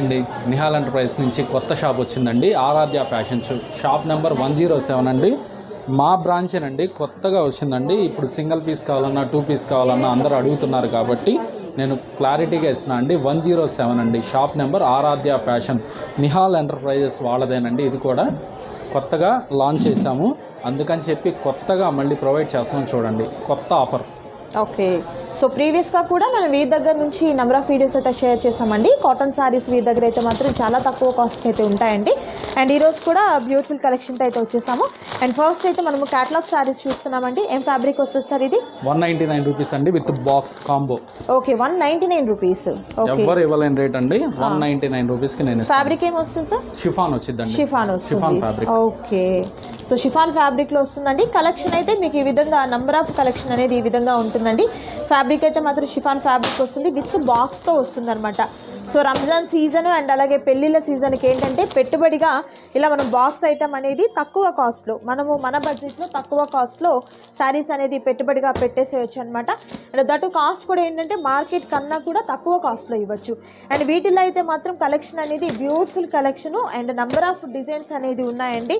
అండి నిహాల్ ఎంటర్ప్రైజ్ నుంచి కొత్త షాప్ వచ్చిందండి. Aaradhya fashion shop number one zero seven అండి. మా బ్రాంచేనండి కొత్తగా వచ్చిందండి. ఇప్పుడు సింగిల్ పీస్ కావాలన్నా టూ పీస్ కావాలన్నా అందరూ అడుగుతున్నారు కాబట్టి నేను క్లారిటీగా ఇస్తున్నాను అండి. వన్ జీరో సెవెన్ అండి. Shop number Aaradhya fashion. Nihal enterprises వాళ్ళదేనండి. ఇది కూడా కొత్తగా లాంచ్ చేశాము. అందుకని చెప్పి కొత్తగా మళ్ళీ ప్రొవైడ్ చేస్తున్నాం చూడండి. కొత్త ఆఫర్. ఓకే. సో ప్రీవియస్గా కూడా మనం వీరి దగ్గర నుంచి నెంబర్ ఆఫ్ వీడియోస్ అయితే షేర్ చేసామండి కాటన్ శారీస్ వీరి దగ్గర అయితే మాత్రం చాలా తక్కువ కాస్ట్ అయితే ఉంటాయండి. అండ్ ఈరోజు కూడా బ్యూటిఫుల్ కలెక్షన్తో అయితే వచ్చేసాము. అండ్ ఫస్ట్ అయితే మనము క్యాటలాగ్ శారీస్ చూస్తున్నామండి. ఏం ఫ్యాబ్రిక్ వస్తుంది సార్ ఇది? వన్ నైంటీ నైన్ రూపీస్ అండి with box combo okay one ninety nine rupees. ఇవ్వలేని రేట్ అండి. వన్ నైంటీ నైన్ రూపీస్కి నేను ఫ్యాబ్రిక్ ఏం వస్తుంది సార్? షిఫాన్ వచ్చిందండి. Chiffon chiffon fabric okay. So chiffon ఫ్యాబ్రిక్లో వస్తుందండి. కలెక్షన్ అయితే మీకు ఈ విధంగా నంబర్ ఆఫ్ కలెక్షన్ అనేది ఈ విధంగా ఉంటుందండి. ఫ్యాబ్రిక్ అయితే మాత్రం షిఫాన్ ఫ్యాబ్రిక్ వస్తుంది. విత్ బాక్స్తో వస్తుందన్నమాట. సో రంజాన్ సీజన్ అండ్ అలాగే పెళ్ళిళ్ళ సీజన్కి ఏంటంటే పెట్టుబడిగా ఇలా మనం బాక్స్ ఐటమ్ అనేది తక్కువ కాస్ట్లో మనము మన బడ్జెట్లో తక్కువ కాస్ట్లో శారీస్ అనేది పెట్టుబడిగా పెట్టేసేయచ్చు అనమాట అండ్ దట్ కాస్ట్ కూడా ఏంటంటే మార్కెట్ కన్నా కూడా తక్కువ కాస్ట్లో ఇవ్వచ్చు. అండ్ వీటిలో అయితే మాత్రం కలెక్షన్ అనేది beautiful collection and number of designs అనేది ఉన్నాయండి.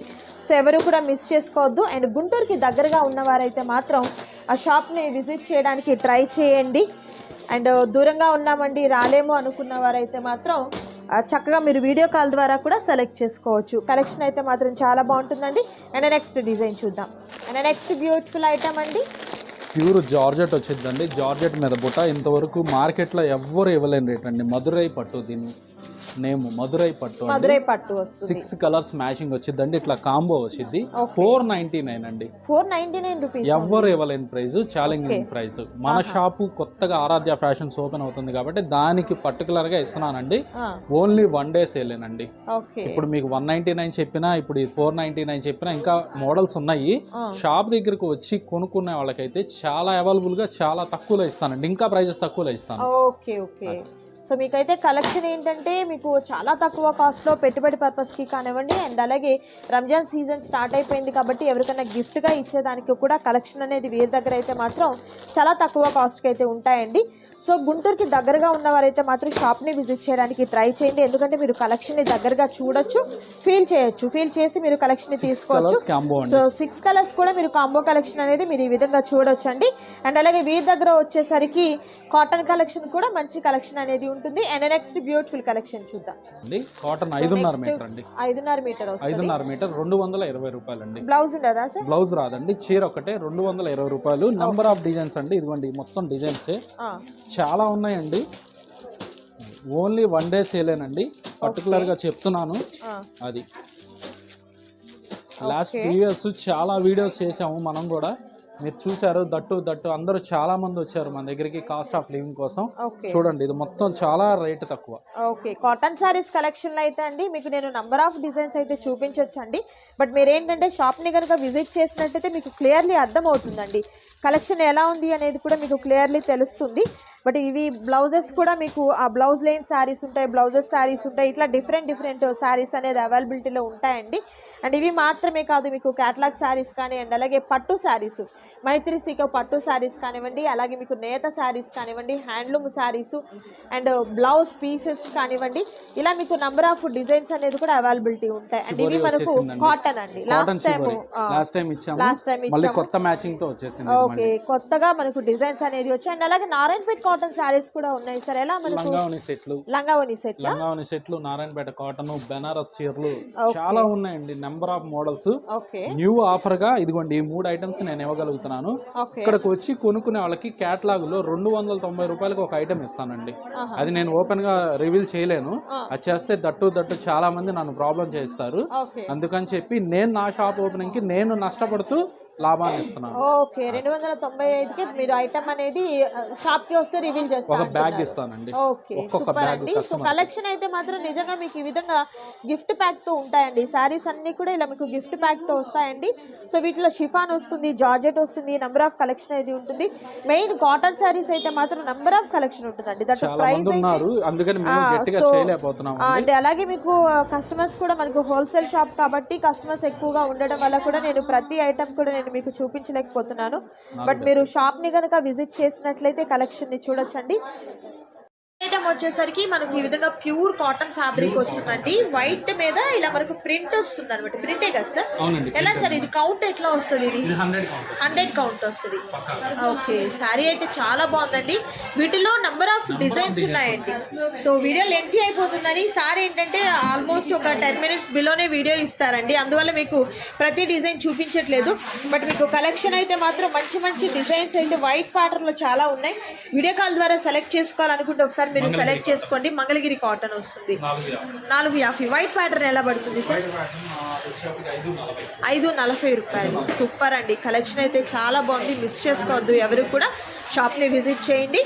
సో ఎవరు కూడా మిస్ చేసుకోవద్దు. అండ్ గుంటూరుకి దగ్గరగా ఉన్నవారైతే మాత్రం ఆ షాప్ని విజిట్ చేయడానికి ట్రై చేయండి. అండ్ దూరంగా ఉన్నామండి రాలేము అనుకున్న వారైతే మాత్రం చక్కగా మీరు వీడియో కాల్ ద్వారా కూడా సెలెక్ట్ చేసుకోవచ్చు. కలెక్షన్ అయితే మాత్రం చాలా బాగుంటుందండి. అండ్ నెక్స్ట్ డిజైన్ చూద్దాం. అండ్ నెక్స్ట్ బ్యూటిఫుల్ ఐటమ్ అండి. ప్యూర్ జార్జెట్ వచ్చిందండి. జార్జెట్ మీద బుట్ట ఇంతవరకు మార్కెట్లో ఎవ్వరు ఇవ్వలేని రేట్ అండి. మధురై పట్టు దీన్ని. నేమ్ మధురై పట్టు మధురై పట్టు సిక్స్ కలర్స్ మ్యాచింగ్ వచ్చిందండి. ఇట్లా కాంబో వచ్చింది. ఫోర్ నైన్టీ నైన్ అండి. ఫోర్ నైంటీ నైన్ రూపీస్ ఎవ్వరు ఇవ్వలేని ప్రైస్ ఛాలెంజింగ్ ప్రైస్ మన షాపు కొత్తగా ఆరాధ్య ఫ్యాషన్స్ ఓపెన్ అవుతుంది కాబట్టి దానికి పర్టికులర్గా ఇస్తున్నానండి. ఓన్లీ వన్ డే సేలేనండి ఇప్పుడు మీకు వన్ నైన్టీ నైన్ చెప్పినా ఇప్పుడు ఫోర్ నైన్టీ నైన్ చెప్పినా ఇంకా మోడల్స్ ఉన్నాయి. షాప్ దగ్గరకు వచ్చి కొనుక్కునే వాళ్ళకైతే చాలా అవైలబుల్గా చాలా తక్కువలో ఇస్తానండి. ఇంకా ప్రైజెస్ తక్కువలో ఇస్తాను. ఓకే ఓకే సో మీకైతే కలెక్షన్ ఏంటంటే మీకు చాలా తక్కువ కాస్ట్లో పెట్టుబడి పర్పస్కి కానివ్వండి అండ్ అలాగే రంజాన్ సీజన్ స్టార్ట్ అయిపోయింది కాబట్టి ఎవరికైనా గిఫ్ట్గా ఇచ్చేదానికి కూడా కలెక్షన్ అనేది వీరి దగ్గర అయితే మాత్రం చాలా తక్కువ కాస్ట్కి అయితే ఉంటాయండి. సో గుంటూరుకి దగ్గరగా ఉన్నవారైతే మాత్రం షాప్ని విజిట్ చేయడానికి ట్రై చేయండి. ఎందుకంటే మీరు కలెక్షన్ని దగ్గరగా చూడొచ్చు ఫీల్ చేయొచ్చు. ఫీల్ చేసి మీరు కలెక్షన్ని తీసుకోవచ్చు. సో సిక్స్ కలర్స్ కూడా మీరు కాంబో కలెక్షన్ అనేది మీరు ఈ విధంగా చూడొచ్చు అండి అండ్ అలాగే వీరి దగ్గర వచ్చేసరికి కాటన్ కలెక్షన్ కూడా మంచి కలెక్షన్ అనేది ఉంటుంది. అండ్ నెక్స్ట్ బ్యూటిఫుల్ కలెక్షన్ చూద్దాం. అండి కాటన్ ఐదున్నర మీటర్ అండి ఐదున్నర మీటర్ ఐదున్నర మీటర్ రెండు వందల ఇరవై రూపాయలు అండి బ్లౌజ్ ఉండదా సార్ బ్లౌజ్ రాదండి చీర ఒకటే రెండు వందల ఇరవై రూపాయలు. నెంబర్ ఆఫ్ డిజైన్స్ అండి ఇదిగోండి మొత్తం డిజైన్సే చాలా ఉన్నాయండి. ఓన్లీ వన్ డే సేలేనండి పర్టికులర్గా చెప్తున్నాను. అది. లాస్ట్ ప్రీవియస్ చాలా వీడియోస్ చేసాము మనం కూడా. మీరు చూశారు దట్టు దట్టు. అందరూ చాలా మంది వచ్చారు మన దగ్గరికి కాస్ట్ ఆఫ్ లివింగ్ కోసం. చూడండి ఇది మొత్తం చాలా రేట్ తక్కువ. ఓకే. కాటన్ శారీస్ కలెక్షన్లో అయితే అండి మీకు నేను నంబర్ ఆఫ్ డిజైన్స్ అయితే చూపించవచ్చు అండి బట్ మీరు ఏంటంటే షాప్ని కనుక విజిట్ చేసినట్టయితే మీకు క్లియర్లీ అర్థమవుతుందండి. కలెక్షన్ ఎలా ఉంది అనేది కూడా మీకు క్లియర్లీ తెలుస్తుంది. బట్ ఇవి బ్లౌజెస్ కూడా మీకు ఆ బ్లౌజ్ లేని శారీస్ ఉంటాయి బ్లౌజెస్ శారీస్ ఉంటాయి ఇట్లా డిఫరెంట్ డిఫరెంట్ శారీస్ అనేది అవైలబిలిటీలో ఉంటాయండి. అండ్ ఇవి మాత్రమే కాదు మీకు క్యాటలాగ్ శారీస్ కానీ అండ్ అలాగే పట్టు శారీస్ మైత్రి సీక పట్టు శారీస్ కానివ్వండి అలాగే మీకు నేత శారీస్ కానివ్వండి handloom saris and blouse pieces కానివ్వండి ఇలా మీకు నంబర్ ఆఫ్ డిజైన్స్ అనేది కూడా అవైలబిలిటీ ఉంటాయి. అండ్ ఇవి మనకు. కాటన్ అండి. లాస్ట్ టైం లాస్ట్ టైం ఇచ్చాము. లాస్ట్ టైం మళ్ళీ కొత్త మ్యాచింగ్తో వచ్చేసింది ఓకే కొత్తగా మనకు డిజైన్స్ అనేది వచ్చాయి. అండ్ అలాగే నారాయణపేట కాటన్ శారీస్ కూడా ఉన్నాయి సార్. ఎలా మనకు లంగావని సెట్లు. లంగావని సెట్ లంగావని సెట్లు నారాయణపేట కాటన్ బెనారస్ చీరలు చాలా ఉన్నాయండి number of models okay. New ఆఫర్గా ఇదిగోండి ఈ మూడు ఐటమ్స్ నేను ఇవ్వగలుగుతున్నాను. ఇక్కడికి వచ్చి కొనుక్కునే వాళ్ళకి క్యాటలాగ్లో రెండు వందల తొంభై రూపాయలకి ఒక ఐటమ్ ఇస్తానండి. అది నేను ఓపెన్గా రివీల్ చేయలేను. అది చేస్తే దట్టు దట్టు చాలా మంది నన్ను ప్రాబ్లం చేస్తారు. అందుకని చెప్పి నేను నా షాప్ ఓపెనింగ్కి నేను నష్టపడుతూ లాభాన్ని ఇస్తున్నాను. ఓకే రెండు వందల తొంభై ఐదుకి మీరు ఐటమ్ అనేది షాప్కి వస్తే రివీల్ ఒక చేస్తారు బ్యాగ్ ఇస్తానండి. ఓకే సూపర్ అండి. సో కలెక్షన్ అయితే మాత్రం నిజంగా మీకు ఈ విధంగా గిఫ్ట్ ప్యాక్తో ఉంటాయండి. సారీస్ అన్ని కూడా ఇలా మీకు గిఫ్ట్ ప్యాక్తో వస్తాయండి. సో వీటిలో షిఫాన్ వస్తుంది జార్జెట్ వస్తుంది నంబర్ ఆఫ్ కలెక్షన్ అనేది ఉంటుంది. మెయిన్ కాటన్ సారీస్ అయితే మాత్రం నంబర్ ఆఫ్ కలెక్షన్ ఉంటుందండి. దట్ ప్రైస్ ఉన్నారు. అందుకని మేము గట్టిగా చేయలేకపోతున్నాం అంటే అలాగే మీకు కస్టమర్స్ కూడా మనకు హోల్సేల్ షాప్ కాబట్టి కస్టమర్స్ ఎక్కువగా ఉండడం వల్ల కూడా నేను ప్రతి ఐటమ్ కూడా నేను మీకు చూపించలేకపోతున్నాను. బట్ మీరు షాప్ని కనుక విజిట్ చేసినట్లయితే కలెక్షన్ని చూడొచ్చండి. ఐటమ్ వచ్చేసరికి మనకి ఈ విధంగా ప్యూర్ కాటన్ ఫ్యాబ్రిక్ వస్తుందండి. వైట్ మీద ఇలా మనకు ప్రింట్ వస్తుంది అనమాట ప్రింటే కదా సార్? ఎలా సార్ ఇది? కౌంట్ ఎట్లా వస్తుంది ఇది? హండ్రెడ్ కౌంట్ వస్తుంది. ఓకే శారీ అయితే చాలా బాగుందండి. వీటిలో నంబర్ ఆఫ్ డిజైన్స్ ఉన్నాయండి. సో వీడియో లెంత్ అయిపోతుందని సార్ ఏంటంటే ఆల్మోస్ట్ ఒక టెన్ మినిట్స్ బిలోనే వీడియో ఇస్తారండి. అందువల్ల మీకు ప్రతి డిజైన్ చూపించట్లేదు. బట్ మీకు కలెక్షన్ అయితే మాత్రం మంచి మంచి డిజైన్స్ అయితే వైట్ ప్యాటర్న్లో చాలా ఉన్నాయి. వీడియో కాల్ ద్వారా సెలెక్ట్ చేసుకోవాలనుకుంటే ఒకసారి మీరు సెలెక్ట్ చేసుకోండి. మంగళగిరి కాటన్ వస్తుంది. నాలుగు యాభై. వైట్ ప్యాటర్న్ ఎలా పడుతుంది సార్ ఐదు నలభై. రూపాయలు. సూపర్ అండి. కలెక్షన్ అయితే చాలా బాగుంది. మిస్ చేసుకోవద్దు. ఎవరు కూడా షాప్ని విజిట్ చేయండి.